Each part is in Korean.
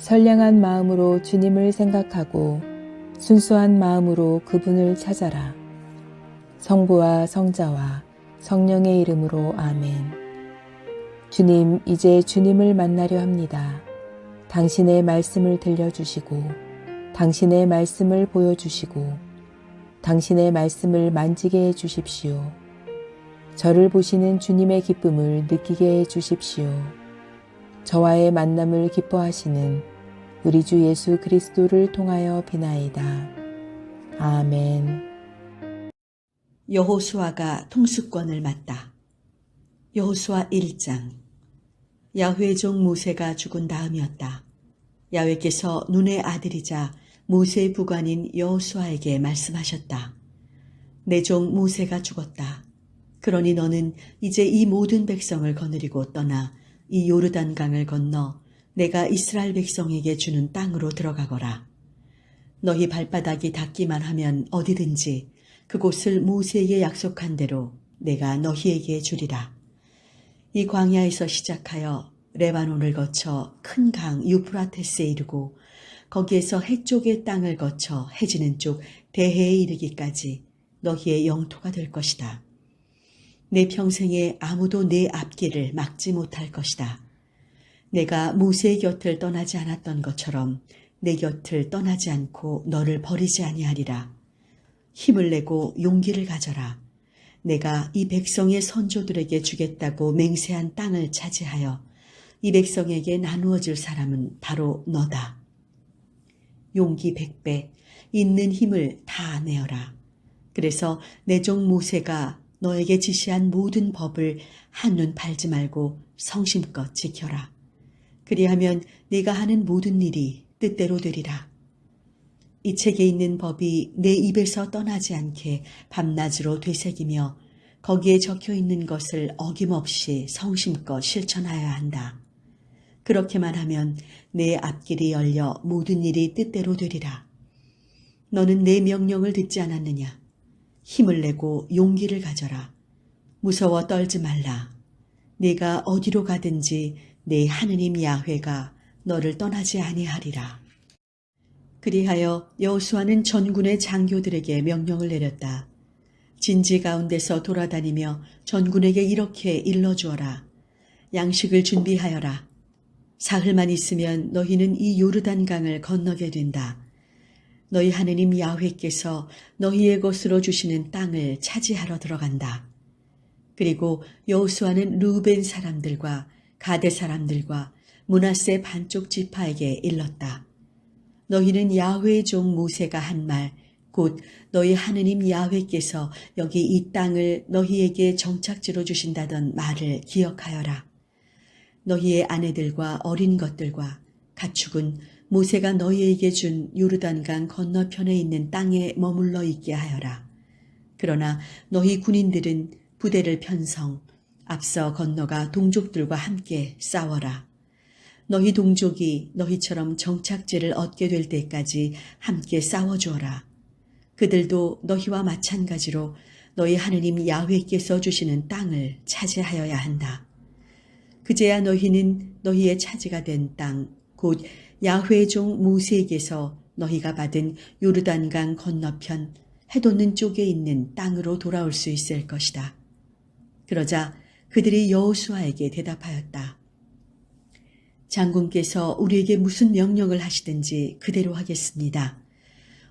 선량한 마음으로 주님을 생각하고 순수한 마음으로 그분을 찾아라. 성부와 성자와 성령의 이름으로 아멘. 주님, 이제 주님을 만나려 합니다. 당신의 말씀을 들려주시고, 당신의 말씀을 보여주시고, 당신의 말씀을 만지게 해 주십시오. 저를 보시는 주님의 기쁨을 느끼게 해 주십시오. 저와의 만남을 기뻐하시는 우리 주 예수 그리스도를 통하여 비나이다. 아멘. 여호수아가 통수권을 맡다. 여호수아 1장 야훼 종 모세가 죽은 다음이었다. 야훼께서 눈의 아들이자 모세의 부관인 여호수아에게 말씀하셨다. 내 종 모세가 죽었다. 그러니 너는 이제 이 모든 백성을 거느리고 떠나 이 요르단 강을 건너 내가 이스라엘 백성에게 주는 땅으로 들어가거라. 너희 발바닥이 닿기만 하면 어디든지 그곳을 모세에게 약속한 대로 내가 너희에게 주리라. 이 광야에서 시작하여 레바논을 거쳐 큰 강 유프라테스에 이르고 거기에서 해쪽의 땅을 거쳐 해지는 쪽 대해에 이르기까지 너희의 영토가 될 것이다. 내 평생에 아무도 내 앞길을 막지 못할 것이다. 내가 모세의 곁을 떠나지 않았던 것처럼 내 곁을 떠나지 않고 너를 버리지 아니하리라. 힘을 내고 용기를 가져라. 내가 이 백성의 선조들에게 주겠다고 맹세한 땅을 차지하여 이 백성에게 나누어 줄 사람은 바로 너다. 용기 백배, 있는 힘을 다 내어라. 그래서 내 종 모세가 너에게 지시한 모든 법을 한눈 팔지 말고 성심껏 지켜라. 그리하면 네가 하는 모든 일이 뜻대로 되리라. 이 책에 있는 법이 내 입에서 떠나지 않게 밤낮으로 되새기며 거기에 적혀 있는 것을 어김없이 성심껏 실천하여야 한다. 그렇게만 하면 내 앞길이 열려 모든 일이 뜻대로 되리라. 너는 내 명령을 듣지 않았느냐? 힘을 내고 용기를 가져라. 무서워 떨지 말라. 네가 어디로 가든지 내 하느님 야훼가 너를 떠나지 아니하리라. 그리하여 여호수아는 전군의 장교들에게 명령을 내렸다. 진지 가운데서 돌아다니며 전군에게 이렇게 일러주어라. 양식을 준비하여라. 사흘만 있으면 너희는 이 요르단 강을 건너게 된다. 너희 하느님 야훼께서 너희의 것으로 주시는 땅을 차지하러 들어간다. 그리고 여호수아는 루벤 사람들과 가데 사람들과 문하세 반쪽 지파에게 일렀다. 너희는 야훼의 종 모세가 한 말, 곧 너희 하느님 야훼께서 여기 이 땅을 너희에게 정착지로 주신다던 말을 기억하여라. 너희의 아내들과 어린 것들과 가축은 모세가 너희에게 준 요르단강 건너편에 있는 땅에 머물러 있게 하여라. 그러나 너희 군인들은 부대를 편성, 앞서 건너가 동족들과 함께 싸워라. 너희 동족이 너희처럼 정착지를 얻게 될 때까지 함께 싸워주어라. 그들도 너희와 마찬가지로 너희 하느님 야훼께서 주시는 땅을 차지하여야 한다. 그제야 너희는 너희의 차지가 된 땅, 곧 야훼 종 모세에게서 너희가 받은 요르단강 건너편 해돋는 쪽에 있는 땅으로 돌아올 수 있을 것이다. 그러자 그들이 여호수아에게 대답하였다. 장군께서 우리에게 무슨 명령을 하시든지 그대로 하겠습니다.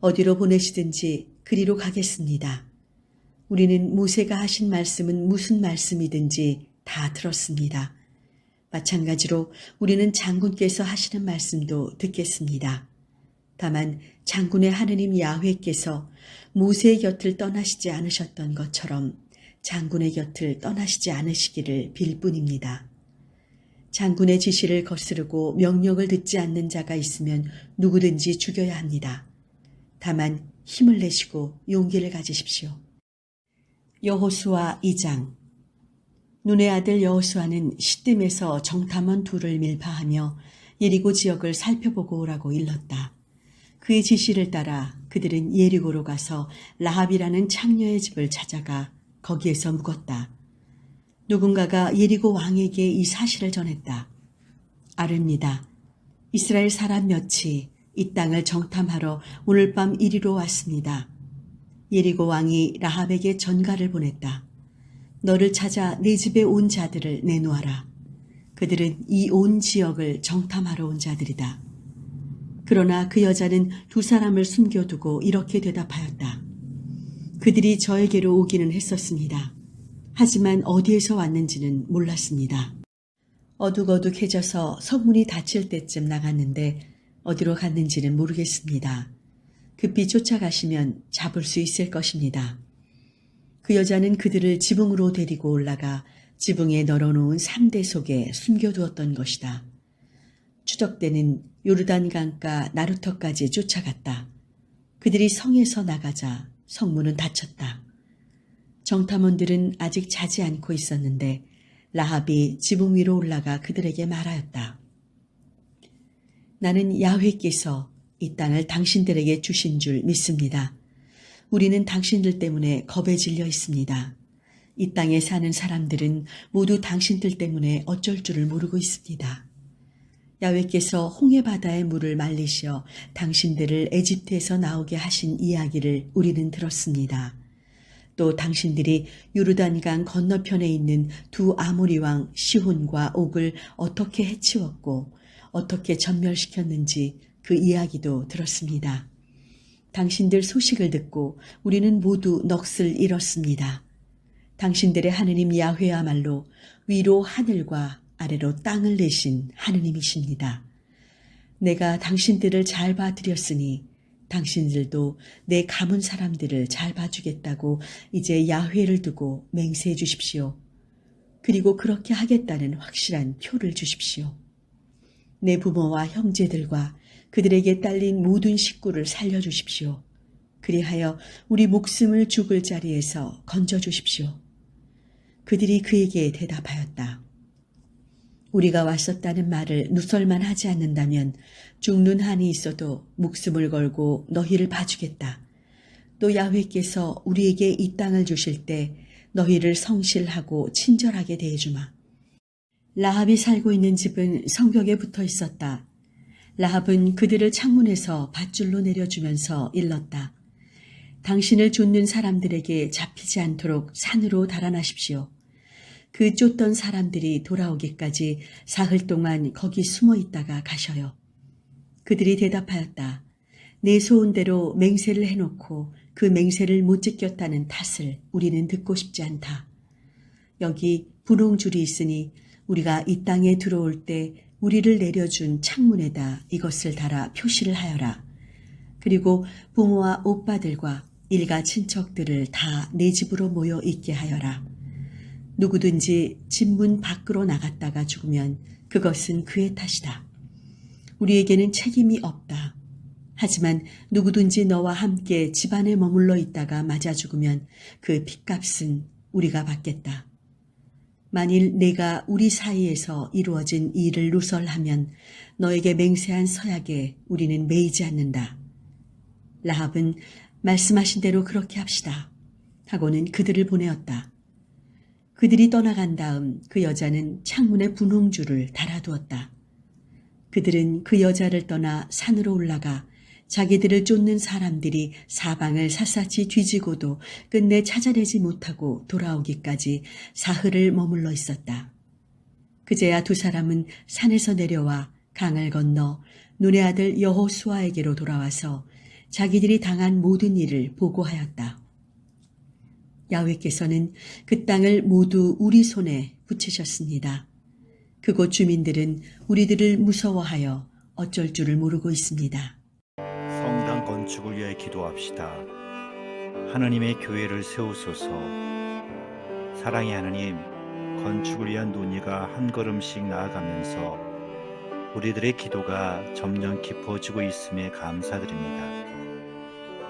어디로 보내시든지 그리로 가겠습니다. 우리는 모세가 하신 말씀은 무슨 말씀이든지 다 들었습니다. 마찬가지로 우리는 장군께서 하시는 말씀도 듣겠습니다. 다만 장군의 하느님 야훼께서 모세의 곁을 떠나시지 않으셨던 것처럼 장군의 곁을 떠나시지 않으시기를 빌 뿐입니다. 장군의 지시를 거스르고 명령을 듣지 않는 자가 있으면 누구든지 죽여야 합니다. 다만 힘을 내시고 용기를 가지십시오. 여호수아 2장 눈의 아들 여호수아는 시뜸에서 정탐원 둘을 밀파하며 예리고 지역을 살펴보고 오라고 일렀다. 그의 지시를 따라 그들은 예리고로 가서 라합이라는 창녀의 집을 찾아가 거기에서 묵었다. 누군가가 예리고 왕에게 이 사실을 전했다. 아릅니다. 이스라엘 사람 몇이 이 땅을 정탐하러 오늘 밤 이리로 왔습니다. 예리고 왕이 라합에게 전가를 보냈다. 너를 찾아 내 집에 온 자들을 내놓아라. 그들은 이 온 지역을 정탐하러 온 자들이다. 그러나 그 여자는 두 사람을 숨겨두고 이렇게 대답하였다. 그들이 저에게로 오기는 했었습니다. 하지만 어디에서 왔는지는 몰랐습니다. 어둑어둑해져서 성문이 닫힐 때쯤 나갔는데 어디로 갔는지는 모르겠습니다. 급히 쫓아가시면 잡을 수 있을 것입니다. 그 여자는 그들을 지붕으로 데리고 올라가 지붕에 널어놓은 삼대 속에 숨겨두었던 것이다. 추적대는 요르단 강가 나루터까지 쫓아갔다. 그들이 성에서 나가자 성문은 닫혔다. 정탐원들은 아직 자지 않고 있었는데 라합이 지붕 위로 올라가 그들에게 말하였다. 나는 야훼께서 이 땅을 당신들에게 주신 줄 믿습니다. 우리는 당신들 때문에 겁에 질려 있습니다. 이 땅에 사는 사람들은 모두 당신들 때문에 어쩔 줄을 모르고 있습니다. 야훼께서 홍해 바다의 물을 말리시어 당신들을 에집트에서 나오게 하신 이야기를 우리는 들었습니다. 또 당신들이 요르단강 건너편에 있는 두 아모리 왕 시혼과 옥을 어떻게 해치웠고 어떻게 전멸시켰는지 그 이야기도 들었습니다. 당신들 소식을 듣고 우리는 모두 넋을 잃었습니다. 당신들의 하느님 야훼야말로 위로 하늘과 아래로 땅을 내신 하느님이십니다. 내가 당신들을 잘 봐드렸으니 당신들도 내 가문 사람들을 잘 봐주겠다고 이제 야훼를 두고 맹세해 주십시오. 그리고 그렇게 하겠다는 확실한 표를 주십시오. 내 부모와 형제들과 그들에게 딸린 모든 식구를 살려주십시오. 그리하여 우리 목숨을 죽을 자리에서 건져주십시오. 그들이 그에게 대답하였다. 우리가 왔었다는 말을 누설만 하지 않는다면 죽는 한이 있어도 목숨을 걸고 너희를 봐주겠다. 또 야훼께서 우리에게 이 땅을 주실 때 너희를 성실하고 친절하게 대해주마. 라합이 살고 있는 집은 성벽에 붙어 있었다. 라합은 그들을 창문에서 밧줄로 내려주면서 일렀다. 당신을 쫓는 사람들에게 잡히지 않도록 산으로 달아나십시오. 그 쫓던 사람들이 돌아오기까지 사흘 동안 거기 숨어 있다가 가셔요. 그들이 대답하였다. 내 소원대로 맹세를 해놓고 그 맹세를 못 지켰다는 탓을 우리는 듣고 싶지 않다. 여기 분홍줄이 있으니 우리가 이 땅에 들어올 때 우리를 내려준 창문에다 이것을 달아 표시를 하여라. 그리고 부모와 오빠들과 일가 친척들을 다 내 집으로 모여 있게 하여라. 누구든지 집문 밖으로 나갔다가 죽으면 그것은 그의 탓이다. 우리에게는 책임이 없다. 하지만 누구든지 너와 함께 집안에 머물러 있다가 맞아 죽으면 그 핏값은 우리가 받겠다. 만일 내가 우리 사이에서 이루어진 일을 누설하면 너에게 맹세한 서약에 우리는 매이지 않는다. 라합은 말씀하신 대로 그렇게 합시다. 하고는 그들을 보내었다. 그들이 떠나간 다음 그 여자는 창문에 분홍줄을 달아두었다. 그들은 그 여자를 떠나 산으로 올라가 자기들을 쫓는 사람들이 사방을 샅샅이 뒤지고도 끝내 찾아내지 못하고 돌아오기까지 사흘을 머물러 있었다. 그제야 두 사람은 산에서 내려와 강을 건너 눈의 아들 여호수아에게로 돌아와서 자기들이 당한 모든 일을 보고하였다. 야훼께서는 그 땅을 모두 우리 손에 붙이셨습니다. 그곳 주민들은 우리들을 무서워하여 어쩔 줄을 모르고 있습니다. 성당 건축을 위해 기도합시다. 하나님의 교회를 세우소서. 사랑의 하나님, 건축을 위한 논의가 한 걸음씩 나아가면서 우리들의 기도가 점점 깊어지고 있음에 감사드립니다.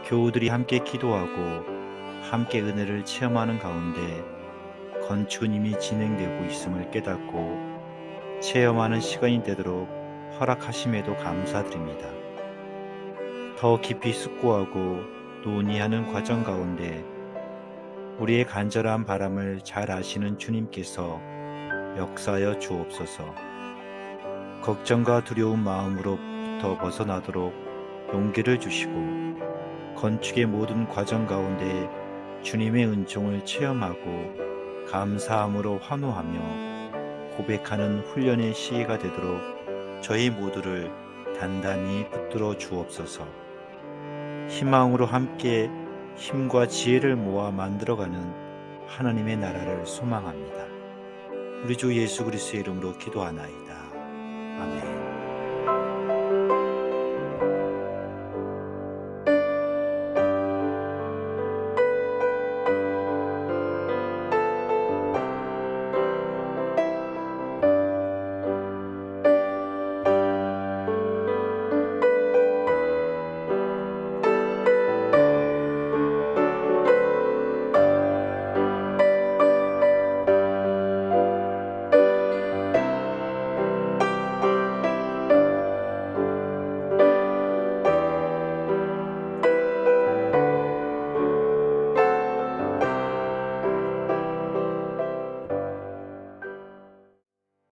교우들이 함께 기도하고 함께 은혜를 체험하는 가운데 건축은 이미 진행되고 있음을 깨닫고 체험하는 시간이 되도록 허락하심에도 감사드립니다. 더 깊이 숙고하고 논의하는 과정 가운데 우리의 간절한 바람을 잘 아시는 주님께서 역사하여 주옵소서. 걱정과 두려운 마음으로부터 벗어나도록 용기를 주시고 건축의 모든 과정 가운데 주님의 은총을 체험하고 감사함으로 환호하며 고백하는 훈련의 시기가 되도록 저희 모두를 단단히 붙들어 주옵소서. 희망으로 함께 힘과 지혜를 모아 만들어가는 하나님의 나라를 소망합니다. 우리 주 예수 그리스도의 이름으로 기도하나이다. 아멘.